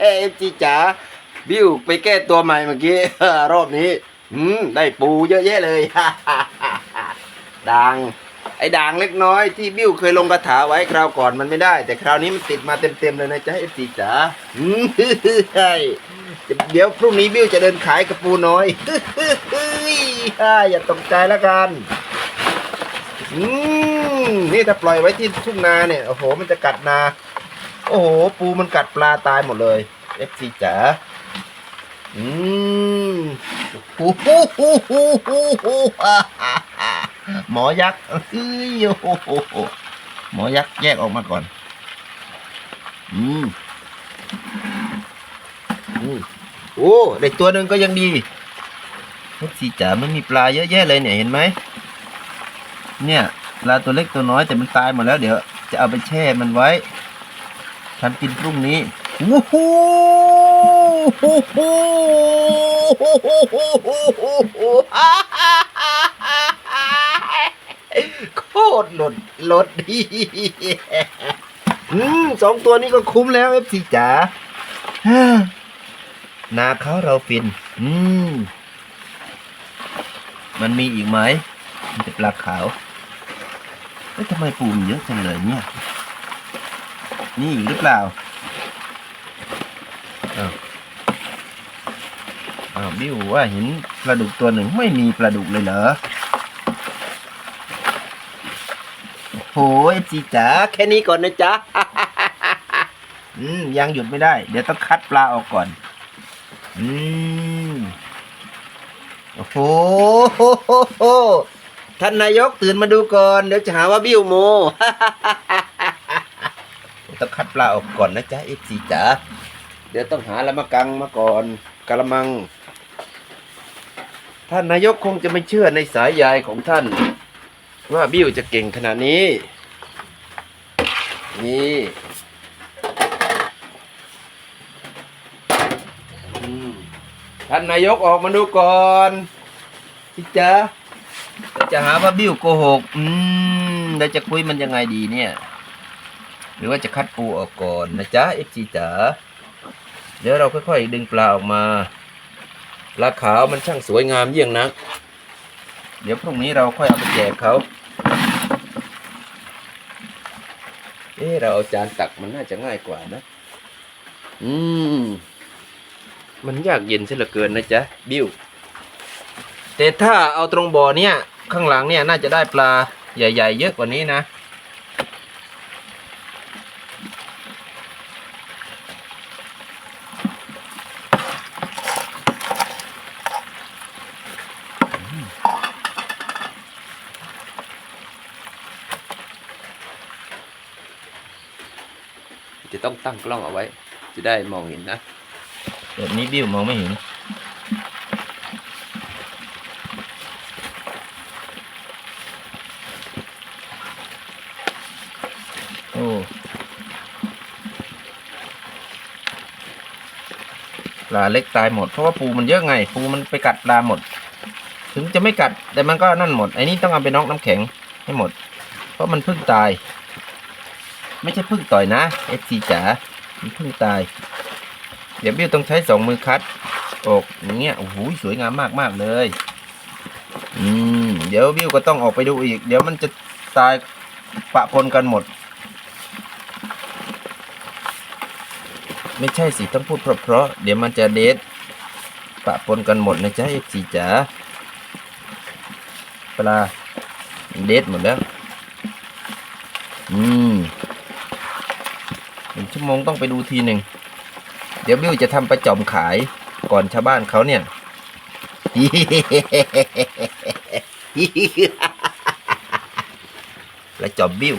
เอฟจีจ๋าบิวไปแก้ตัวใหม่เมื่อกี้ รอบนี้อืมได้ปูเยอะแยะเลยด่างไอ้ด่างเล็กน้อยที่บิ้วเคยลงกระถาไว้คราวก่อนมันไม่ได้ แต่คราวนี้มันติดมาเต็มๆเลยนะจ๊ะเอฟซีจ๋าใช่เดี๋ยวพรุ่งนี้บิ้วจะเดินขายกระปูน้อยอย่าตกใจแล้วกันอืมนี่ถ้าปล่อยไว้ที่ทุ่งนาเนี่ยโอ้โหมันจะกัดนา โอ้โห ปูมันกัดปลาตายหมดเลยเอฟซีจ๋าอืมฮู้ฮู้ฮู้ฮู้ฮู้ฮู้ฮ่าฮ่าหมอยักษ์เฮ้ยโอ้โหหมอยักษ์แยกออกมาก่อน อืมอืมโอ้เด็กตัวหนึ่งก็ยังดีเอฟซีจ๋ามันมีปลาเยอะแยะเลยเนี่ยเห็นไหมเนี่ยปลาตัวเล็กตัวน้อยแต่มันตายหมดแล้วเดี๋ยว จะเอาไปแช่มันไว้ ทำกินพรุ่งนี้วู้ฮู้ฮู้ฮู้ฮู้ฮู้ฮู้ฮู้ฮู้โคตรหลดหลดดีอืมสองตัวนี้ก็คุ้มแล้วเอฟซีจ๋านาเขาเราฟิน อืม มันมีอีกไหมมันจะปลาขาวเอ้ยทำไมปูมเยอะจังเลยเนี่ย นี่อีกหรือเปล่าอ้าวอ้าวบิวว่าเห็นปลาดุกตัวหนึ่งไม่มีปลาดุกเลยเหรอโอ้โหเอฟซีจ๋าแค่นี้ก่อนนะจ๊ะ อืมยังหยุดไม่ได้ เดี๋ยวต้องคัดปลาออกก่อน อืมโอ้โหท่านนายกตื่นมาดูก่อน เดี๋ยวจะหาว่าบิ้วโม ต้องคัดปลาออกก่อนนะจ๊ะเอฟซีจ๋าเดี๋ยวต้องหาละมะกังมาก่อนกะละมัง ท่านนายกคงจะไม่เชื่อในสายยายของท่าน ว่าบิ้วจะเก่งขนาดนี้ นี่ท่านนายกออกมาดูก่อนสิจ๊ะจะหาว่าบิ้วโกหก อืมแล้วจะคุยมันยังไงดีเนี่ย หรือว่าจะคัดปูออกก่อนนะจ๊ะเอฟจีจ๋าเดี๋ยวเราค่อยๆ ดึงปลาออกมาปลาขาวมันช่างสวยงามเยี่ยงนัก เดี๋ยวพรุ่งนี้เราค่อยเอาไปแจกเขาเอ๊เราเอาจานตักมันน่าจะง่ายกว่านะ อืม มันยากเย็นซะเหลือเกินนะจ๊ะ บิวแต่ถ้าเอาตรงบ่อเนี่ย ข้างหลังเนี่ยน่าจะได้ปลาใหญ่ ๆ เยอะกว่านี้นะ จะต้องตั้งกล้องเอาไว้ จะได้มองเห็นนะแบบนี้บิ้วมองไม่เห็นโอ้ปลาเล็กตายหมดเพราะว่าปูมันเยอะไง ปูมันไปกัดปลาหมด ถึงจะไม่กัดแต่มันก็นั่นหมดไอ้นี่ต้องเอาไปน็อกน้ำแข็งให้หมด เพราะมันเพิ่งตาย ไม่ใช่พิ่งต่อยนะเอฟซีจ๋ามันเพิ่งตายเดี๋ยวบิวต้องใช้สองมือคัดอกอย่างเงี้ยโอ้โหสวยงามมากมากๆเลยอืมเดี๋ยวบิวก็ต้องออกไปดูอีก เดี๋ยวมันจะตายปะปนกันหมด ไม่ใช่สิต้องพูดเพราะๆเดี๋ยวมันจะเดทปะปนกันหมดนะจ๊ะเอฟซีจ๋าปลาเดทหมดแล้วอืม ชั่วโมงต้องไปดูทีหนึ่ง เดี๋ยวบิวจะทำประจอมขายก่อนชาวบ้านเขาเนี่ยประจอมบิว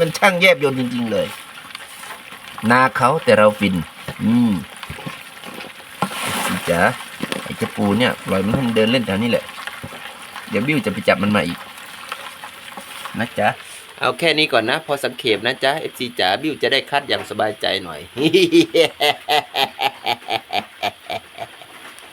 มันช่างแยบยนจริง ๆ เลย นาเขาแต่เราฟิน อืมจ๋าไอ้เจ้าปูเนี่ยปล่อยมันให้มันเดินเล่นแถวนี้แหละ เดี๋ยวบิวจะไปจับมันมาอีก นะจ๊ะ เอาแค่นี้ก่อนนะ พอสังเขปนะจ๊ะเอฟซีจ๋าบิวจะได้คัดอย่างสบายใจหน่อย